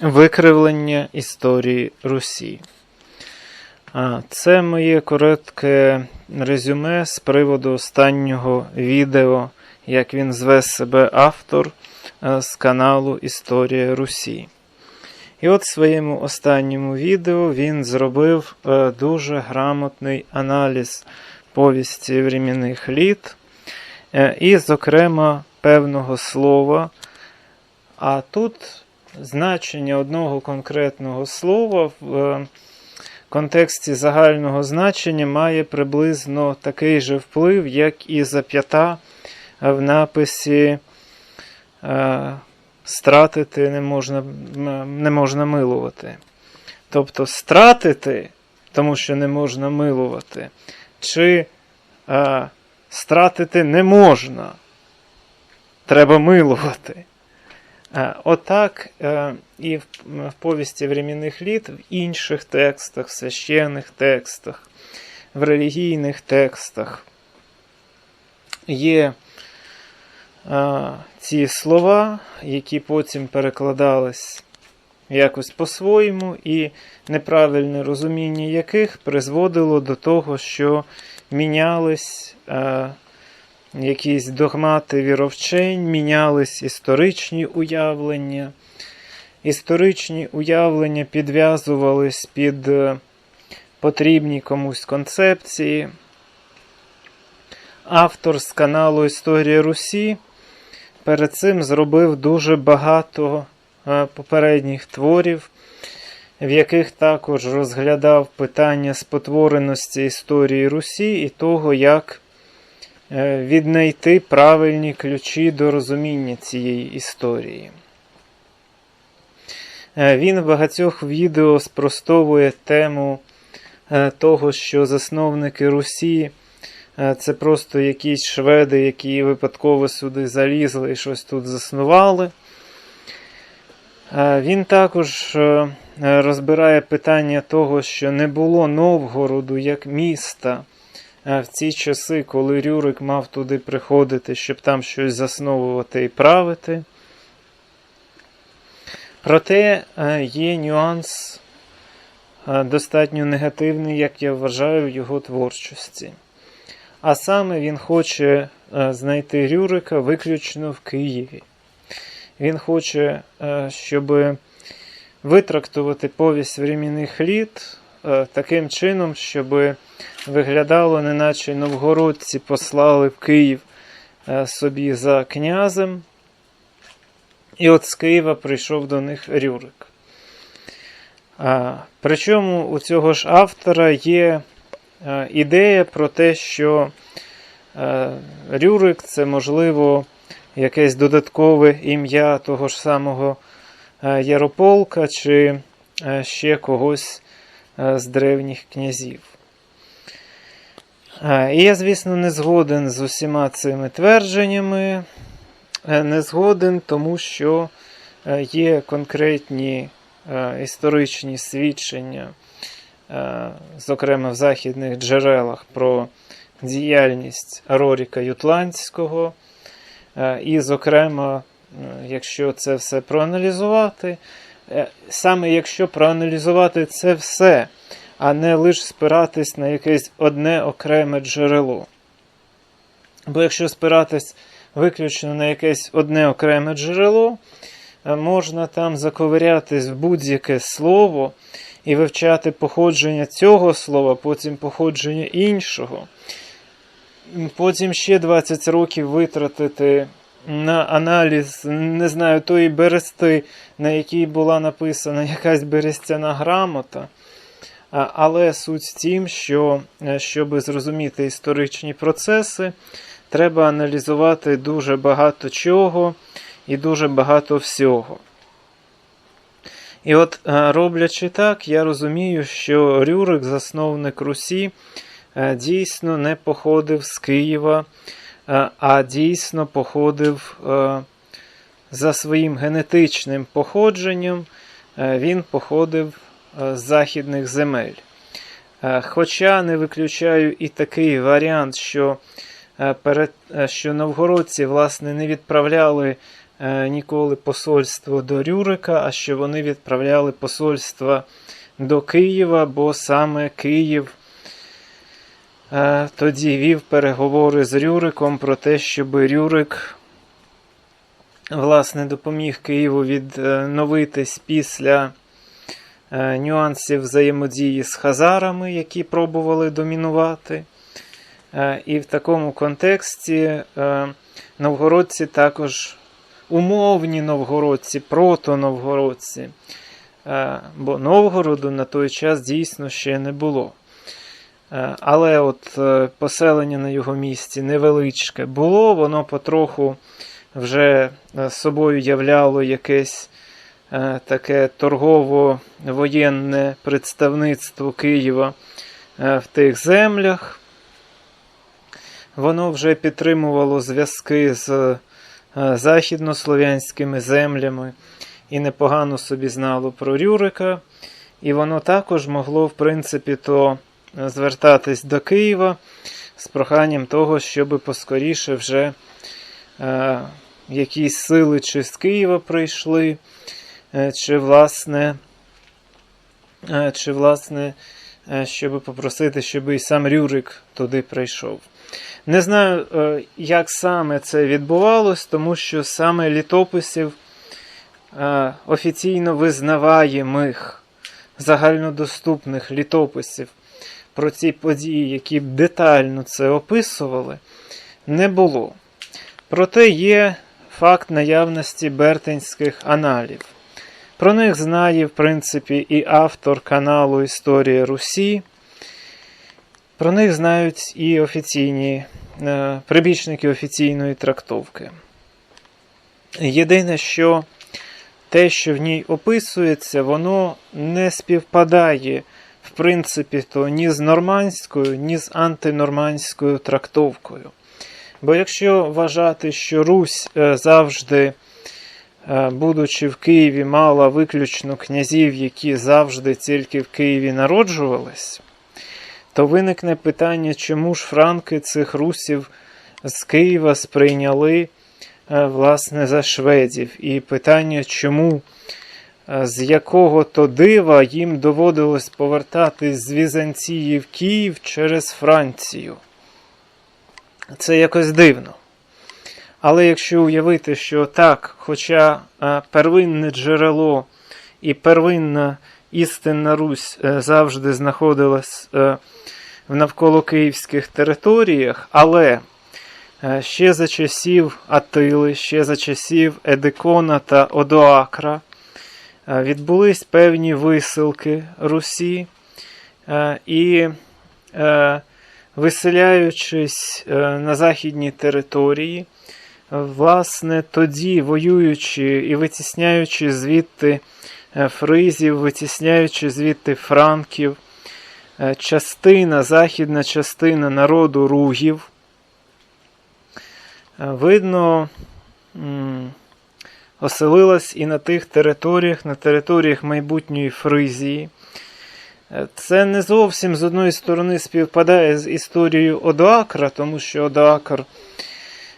Викривлення історії Русі. Це моє коротке резюме з приводу останнього відео, як він зве себе автор е, з каналу Історія Русі. І от в своєму останньому відео він зробив е, дуже грамотний аналіз повісті временних літ, е, і, зокрема, певного слова. А тут значення одного конкретного слова в е, контексті загального значення має приблизно такий же вплив, як і зап'ята в написі е, стратити не можна, не можна милувати. Тобто стратити, тому що не можна милувати, чи е, стратити не можна, треба милувати. Е, Отак е, і в, повісті временних літ, в інших текстах, в священних текстах, в релігійних текстах є е, ці слова, які потім перекладались якось по-своєму, і неправильне розуміння яких призводило до того, що мінялись. Якісь догмати віровчень, мінялись історичні уявлення. Історичні уявлення підв'язувались під е, потрібні комусь концепції. Автор з каналу Історія Русі перед цим зробив дуже багато е, попередніх творів, в яких також розглядав питання спотвореності історії Русі і того, як віднайти правильні ключі до розуміння цієї історії. Е, Він в багатьох відео спростовує тему е, того, що засновники Русі е, це просто якісь шведи, які випадково сюди залізли і щось тут заснували. Е, Він також е, е, розбирає питання того, що не було Новгороду як міста е, в ці часи, коли Рюрик мав туди приходити, щоб там щось засновувати і правити. Проте е, є нюанс е, достатньо негативний, як я вважаю, в його творчості. А саме він хоче е, знайти Рюрика виключно в Києві. Він хоче, щоб витрактувати повість временних літ таким чином, щоб виглядало, неначе новгородці послали в Київ е, собі за князем. І от з Києва прийшов до них Рюрик. Причому у цього ж автора є е, ідея про те, що е, Рюрик це, можливо, якесь додаткове ім'я того ж самого е, Ярополка чи е, ще когось е, з древніх князів. Е, І я, звісно, не згоден з усіма цими твердженнями. Е, Не згоден, тому що е, є конкретні е, історичні свідчення, е, зокрема в західних джерелах, про діяльність Роріка Ютландського. Е, І, зокрема, е, якщо це все проаналізувати, е, саме якщо проаналізувати це все, а не лише спиратись на якесь одне окреме джерело. Бо якщо спиратись виключно на якесь одне окреме джерело, е, можна там заковирятись в будь-яке слово і вивчати походження цього слова, потім походження іншого. Потім ще 20 років витратити на аналіз, не знаю, тої берести, на якій була написана якась берестяна грамота. Але суть в тім, що е, щоб зрозуміти історичні процеси, треба аналізувати дуже багато чого і дуже багато всього. І от, е, роблячи так, я розумію, що Рюрик, засновник Русі, е, дійсно не походив з Києва, а дійсно походив е, за своїм генетичним походженням, е, він походив е, з західних земель. Е, Хоча не виключаю і такий варіант, що, е, перед, е, що новгородці власне, не відправляли е, ніколи посольство до Рюрика, а що вони відправляли посольства до Києва, бо саме Київ е, тоді вів переговори з Рюриком про те, щоб Рюрик власне допоміг Києву відновитись після е, нюансів взаємодії з хазарами, які пробували домінувати. Е, І в такому контексті е, новгородці також умовні новгородці, прото-новгородці. Е, Бо Новгороду на той час дійсно ще не було. Е, Але от е, поселення на його місці невеличке було, воно потроху вже е, собою являло якесь таке торгово-воєнне представництво Києва в тих землях. Воно вже підтримувало зв'язки з західнослов'янськими землями і непогано собі знало про Рюрика. І воно також могло, в принципі, то звертатись до Києва з проханням того, щоб поскоріше вже е, якісь сили чи з Києва прийшли, е, чи, власне, е, чи, власне, е, щоб попросити, щоб і сам Рюрик туди прийшов. Не знаю, е, як саме це відбувалось, тому що саме літописів е, офіційно визнаваємих загальнодоступних літописів про ці події, які б детально це описували, не було. Проте є факт наявності бертенських аналів. Про них знає, в принципі, і автор каналу Історія Русі. Про них знають і офіційні е, прибічники офіційної трактовки. Єдине, що те, що в ній описується, воно не співпадає, в принципі, то ні з нормандською, ні з антинормандською трактовкою. Бо якщо вважати, що Русь е, завжди, е, будучи в Києві, мала виключно князів, які завжди тільки в Києві народжувались, то виникне питання, чому ж франки цих русів з Києва сприйняли е, власне за шведів. І питання, чому, з якого то дива їм доводилось повертатись з Візанції в Київ через Францію. Це якось дивно. Але якщо уявити, що так, хоча е, первинне джерело і первинна істинна Русь е, завжди знаходилась е, в навколокиївських територіях, але е, ще за часів Атили, ще за часів Едикона та Одоакра е, відбулись певні висилки Русі, е, і, е, виселяючись е, на західні території, власне, тоді воюючи і витісняючи звідти е, фризів, витісняючи звідти франків, е, частина, західна частина народу ругів, е, видно, оселилась і на тих територіях, на територіях майбутньої Фризії. Е, Це не зовсім з одної сторони співпадає з історією Одоакра, тому що Одоакр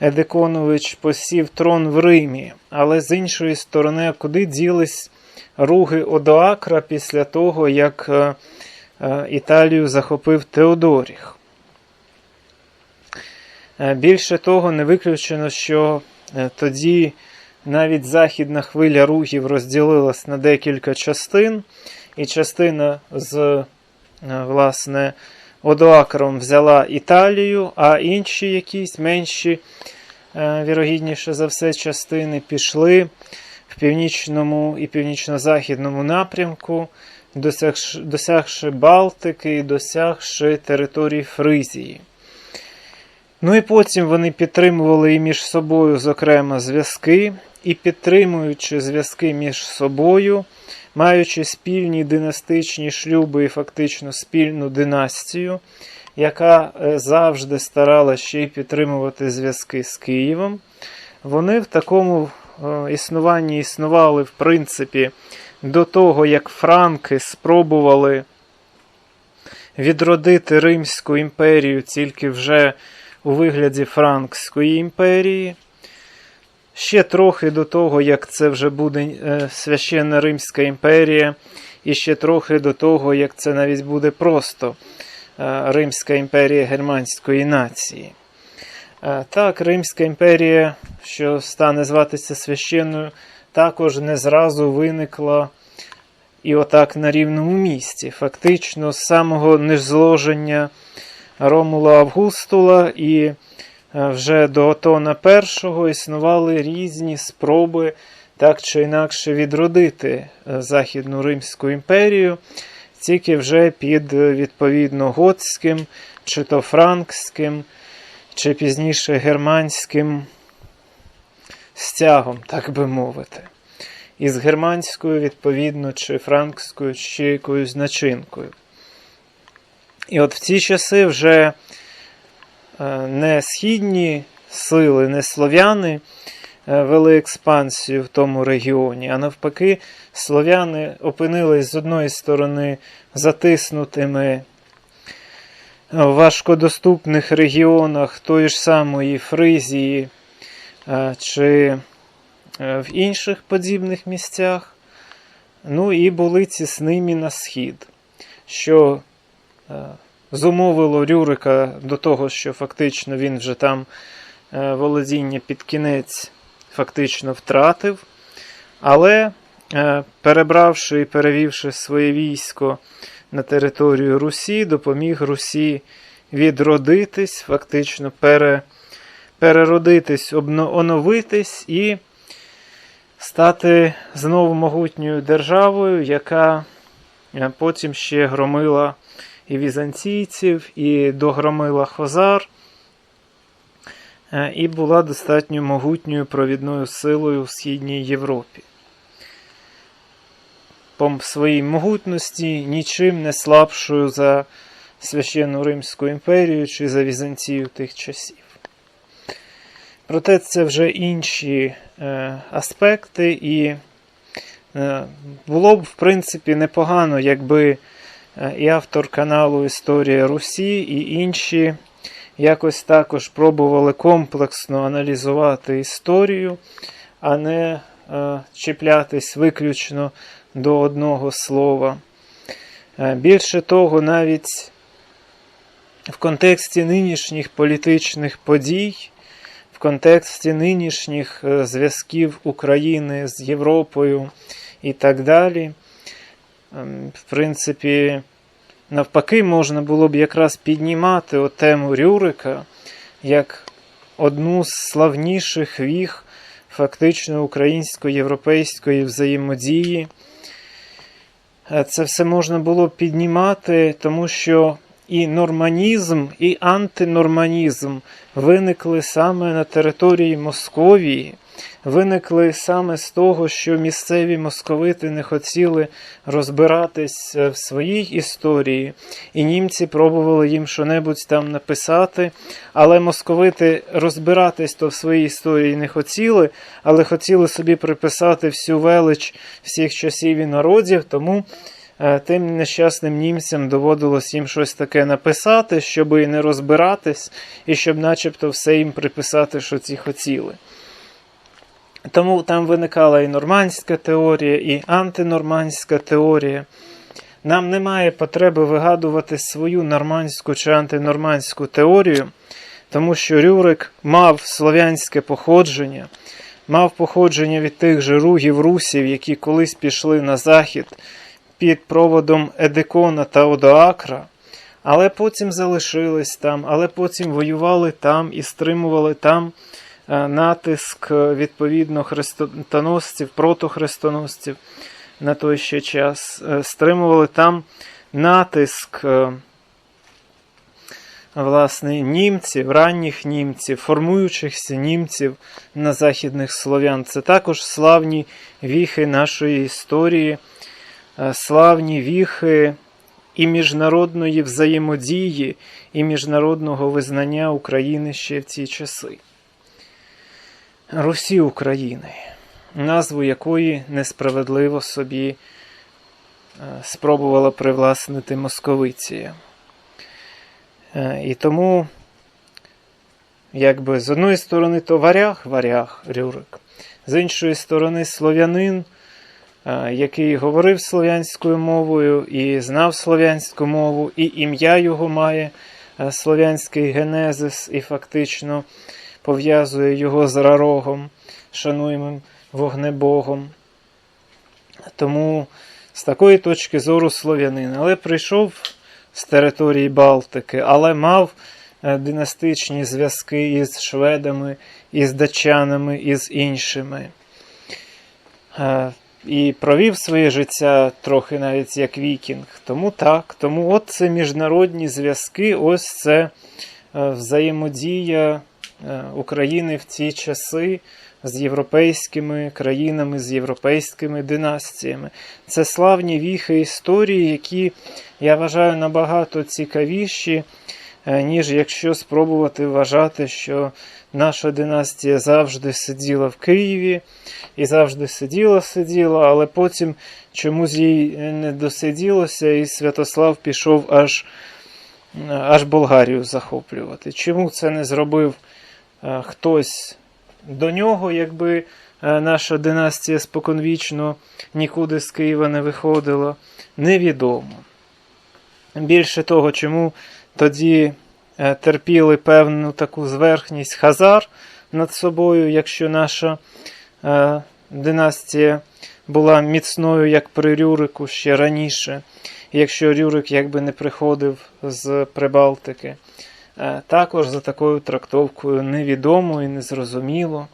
Едеконович посів трон в Римі, але з іншої сторони, куди ділись руги Одоакра після того, як е, е, Італію захопив Теодоріх? Більше того, не виключено, що тоді навіть західна хвиля ругів розділилась на декілька частин, і частина з е, власне Одоакром взяла Італію, а інші якісь менші, е, вірогідніше за все, частини пішли в північному і північно-західному напрямку, досягши, досягши Балтики досягши території Фризії. Ну і потім вони підтримували і між собою, зокрема, зв'язки, і підтримуючи зв'язки між собою, маючи спільні династичні шлюби і фактично спільну династію, яка е, завжди старалася ще й підтримувати зв'язки з Києвом, вони в такому е, існуванні існували, в принципі, до того, як франки спробували відродити Римську імперію тільки вже у вигляді Франкської імперії. ще трохи до того, як це вже буде е, священна Римська імперія, і ще трохи до того, як це навіть буде просто е, Римська імперія германської нації. Е, Так, Римська імперія, що стане зватися священною, також не зразу виникла і отак на рівному місці. Фактично, з самого незложення Ромула Августула і е, вже до Отона І існували різні спроби так чи інакше відродити е, Західну Римську імперію, тільки вже під е, відповідно готським, чи то франкським, чи пізніше германським стягом, так би мовити. Із германською, відповідно, чи франкською, чи якоюсь начинкою. І от в ці часи вже е, не східні сили, не слов'яни е, вели експансію в тому регіоні, а навпаки, слов'яни опинились з одної сторони затиснутими в важкодоступних регіонах тої ж самої Фризії е, чи е, в інших подібних місцях. Ну і були цісними на схід, що е, зумовило Рюрика до того, що фактично він вже там е, володіння під кінець фактично втратив. Але, е, перебравши і перевівши своє військо на територію Русі, допоміг Русі відродитись, фактично пере, переродитись, обно- оновитись і стати знову могутньою державою, яка е, потім ще громила і візантійців, і догромила Хозар, е, і була достатньо могутньою провідною силою в Східній Європі. По своїй могутності нічим не слабшою за Священну Римську імперію чи за Візантію тих часів. Проте це вже інші е, аспекти, і е, було б, в принципі, непогано, якби і автор каналу Історія Русі, і інші якось також пробували комплексно аналізувати історію, а не е, чіплятись виключно до одного слова. Е, Більше того, навіть в контексті нинішніх політичних подій, в контексті нинішніх е, зв'язків України з Європою і так далі, в принципі, навпаки, можна було б якраз піднімати от тему Рюрика як одну з славніших віг фактично українсько-європейської взаємодії. Е, Це все можна було піднімати, тому що і норманізм, і антинорманізм виникли саме на території Московії, виникли саме з того, що місцеві московити не хотіли розбиратись е, в своїй історії, і німці пробували їм що-небудь там написати, але московити розбиратись то в своїй історії не хотіли, але хотіли собі приписати всю велич всіх часів і народів, тому. Е, Тим нещасним німцям доводилось їм щось таке написати, щоб і не розбиратись, і щоб начебто все їм приписати, що ці хотіли. Тому там виникала і нормандська теорія, і антинормандська теорія. Нам немає потреби вигадувати свою нормандську чи антинормандську теорію, тому що Рюрик мав слов'янське походження, мав походження від тих же ругів русів, які колись пішли на захід під проводом Едекона та Одоакра, але потім залишились там, але потім воювали там і стримували там натиск е, відповідно хрестоносців, протохрестоносців на той ще час, е, стримували там натиск. е, Власне, німців, ранніх німців, формуючихся німців на західних слов'ян. Це також славні віхи нашої історії, е, славні віхи і міжнародної взаємодії, і міжнародного визнання України ще в ці часи. Русі України, назву якої несправедливо собі е, спробувала привласнити Московиція. Е, І тому, якби з одної сторони, то варяг, варяг, Рюрик, з іншої сторони, слов'янин, е, який говорив слов'янською мовою і знав слов'янську мову, і ім'я його має слов'янський генезис, і фактично пов'язує його з рарогом, шануємим вогнебогом. Тому з такої точки зору слов'янин, але прийшов з території Балтики, але мав е, династичні зв'язки із шведами, із датчанами, із іншими. Е, І провів своє життя трохи навіть як вікінг. Тому так, тому от це міжнародні зв'язки, ось це е, взаємодія України в ті часи з європейськими країнами, з європейськими династіями. Це славні віхи історії, які я вважаю набагато цікавіші, е, ніж якщо спробувати вважати, що наша династія завжди сиділа в Києві і завжди сиділа, сиділа, але потім чомусь їй не досиділося, і Святослав пішов аж, аж Болгарію захоплювати. Чому це не зробив е, хтось до нього, якби е, наша династія споконвічно нікуди з Києва не виходила, невідомо. Більше того, чому тоді е, терпіли певну таку зверхність Хазар над собою, якщо наша е, династія була міцною, як при Рюрику ще раніше, якщо Рюрик якби не приходив з Прибалтики. Е, Також за такою трактовкою невідомо і незрозуміло.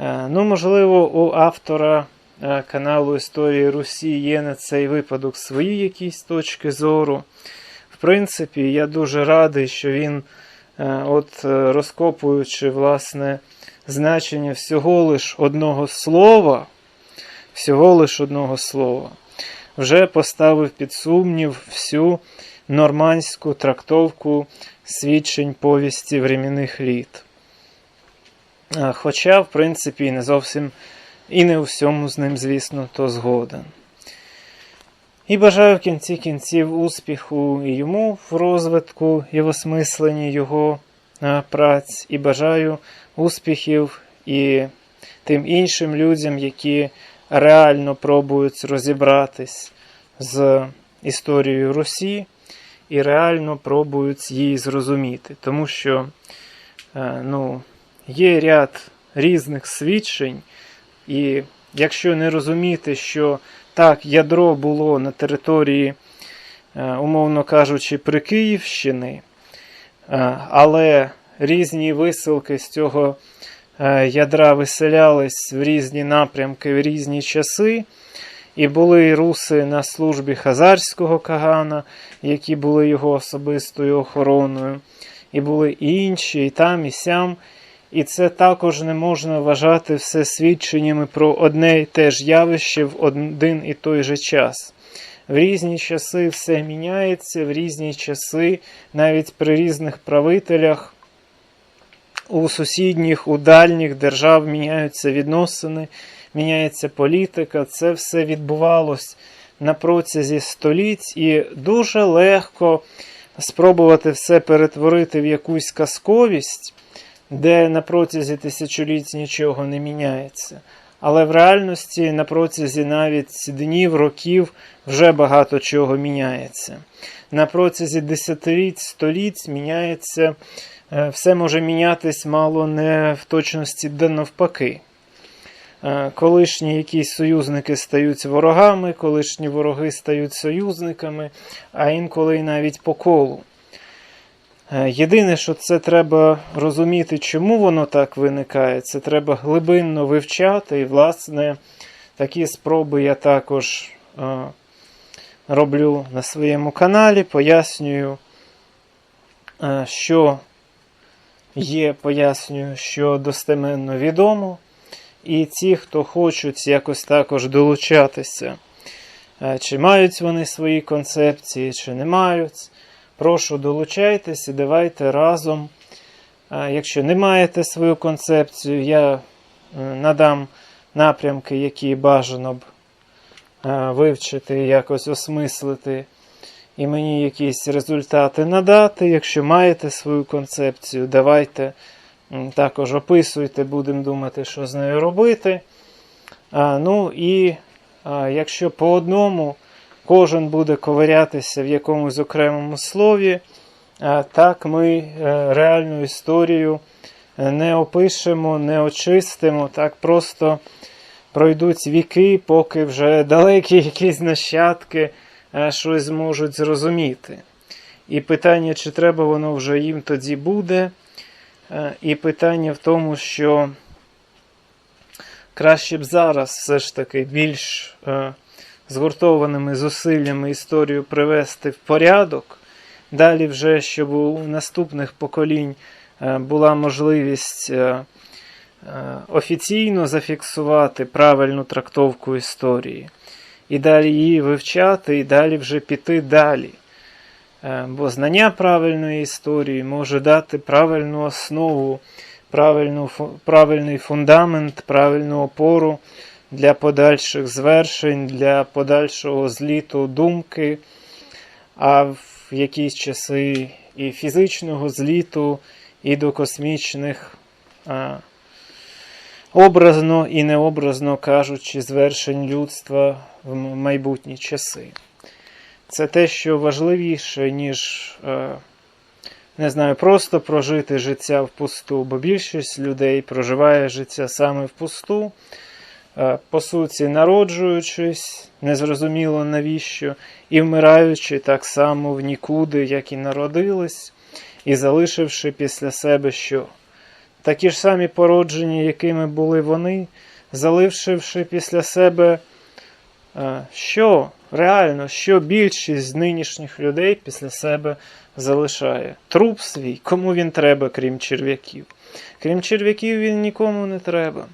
Е, Ну, можливо, у автора е, каналу Історії Русі є на цей випадок свої якісь точки зору. В принципі, я дуже радий, що він, от розкопуючи власне значення всього лиш одного слова, всього лиш одного слова, вже поставив під сумнів всю нормандську трактовку свідчень повісті временних літ. Хоча, в принципі, і не зовсім і не у всьому з ним, звісно, то згоден. І бажаю в кінці кінців успіху і йому в розвитку і в осмисленні його праць, і бажаю успіхів і тим іншим людям, які реально пробують розібратись з історією Русі і реально пробують її зрозуміти. Тому що е, ну, є ряд різних свідчень, і якщо не розуміти, що так, ядро було на території, е, умовно кажучи, Прикиївщини, е, але різні висилки з цього ядра виселялись в різні напрямки в різні часи. І були руси на службі Хазарського Кагана, які були його особистою охороною, і були і інші, і там, і сям. І це також не можна вважати все свідченнями про одне й те ж явище в один і той же час. В різні часи все міняється, в різні часи, навіть при різних правителях, у сусідніх, у дальніх держав міняються відносини, міняється політика. Це все відбувалось на протязі століть, і дуже легко спробувати все перетворити в якусь казковість де на протязі тисячоліть нічого не міняється. Але в реальності на протязі навіть днів, років вже багато чого міняється. На протязі десятиліть, століть міняється, е, все може мінятись мало не в точності де навпаки. Е, Колишні якісь союзники стають ворогами, колишні вороги стають союзниками, а інколи й навіть по колу. Е, Єдине, що це треба розуміти, чому воно так виникає, це треба глибинно вивчати. І, власне, такі спроби я також е, роблю на своєму каналі, пояснюю, що є, пояснюю, що достеменно відомо. І ті, хто хочуть якось також долучатися, е, чи мають вони свої концепції, чи не мають. Прошу долучайтесь і давайте разом. Якщо не маєте свою концепцію, я е, надам напрямки, які бажано б е, вивчити, якось осмислити, і мені якісь результати надати. Якщо маєте свою концепцію, давайте Також описуйте, будемо думати, що з нею робити. А, ну і а, якщо по одному кожен буде ковирятися в якомусь окремому слові, а, так ми е, реальну історію е, не опишемо, не очистимо, так просто пройдуть віки, поки вже далекі якісь нащадки е, щось зможуть зрозуміти. І питання, чи треба воно вже їм тоді буде. Е, І питання в тому, що краще б зараз все ж таки більш е, згуртованими зусиллями історію привести в порядок. Далі, вже, щоб у наступних поколінь е, була можливість офіційно зафіксувати правильну трактовку історії, і далі її вивчати, і далі вже піти далі. Е, Бо знання правильної історії може дати правильну основу, правильну, правильний фундамент, правильну опору для подальших звершень, для подальшого зліту думки, а в якісь часи і фізичного зліту, і до космічних, а, образно і необразно кажучи, звершень людства в майбутні часи. Це те, що важливіше, ніж, е, не знаю, просто прожити життя впусту, бо більшість людей проживає життя саме впусту, е, по суті, народжуючись, незрозуміло навіщо, і вмираючи так само в нікуди, як і народились, і залишивши після себе що? Такі ж самі породження, якими були вони, залишивши після себе Що реально, що більшість з нинішніх людей після себе залишає? Труп свій, кому він треба, крім черв'яків? Крім черв'яків, він нікому не треба.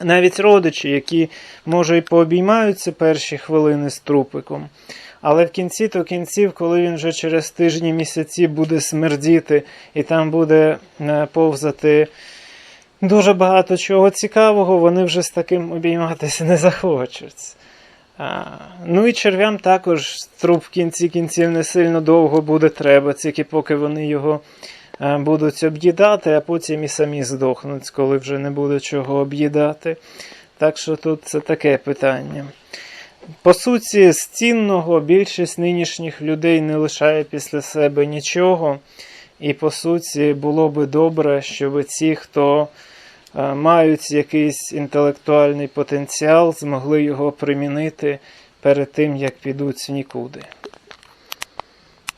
Навіть родичі, які, може, і пообіймаються перші хвилини з трупиком, але в кінці то кінців, коли він вже через тижні місяці буде смердіти і там буде е, повзати дуже багато чого цікавого, вони вже з таким обійматися не захочуть. А, ну і черв'ям також труп в кінці кінців не сильно довго буде треба, тільки поки вони його е, будуть об'їдати, а потім і самі здохнуть, коли вже не буде чого об'їдати. Так що тут це таке питання. По суті, з цінного більшість нинішніх людей не лишає після себе нічого. І по суті, було би добре, щоб ці, хто е, мають якийсь інтелектуальний потенціал, змогли його примінити перед тим, як підуть в нікуди.